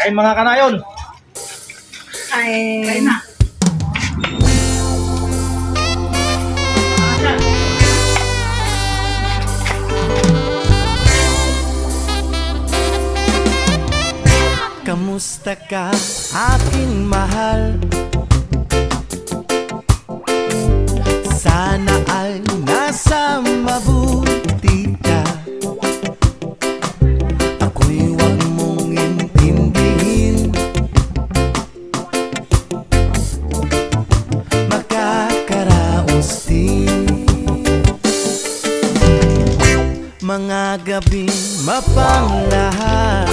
Ay mga kanayon. Ay. Kain na. Kamusta ka, aking mahal? Mga gabing mapanglahas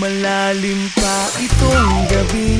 malalim pa itong gabi.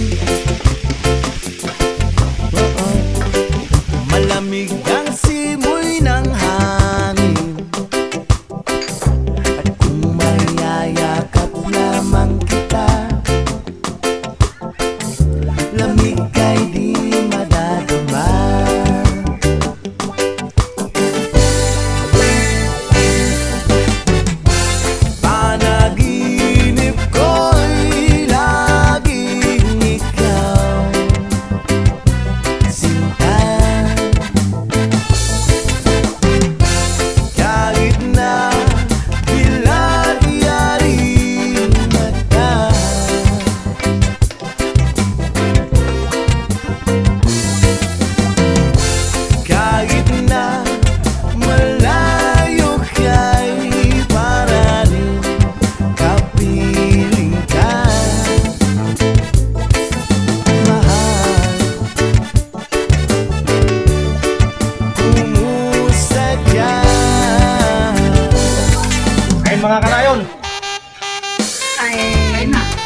哎，来。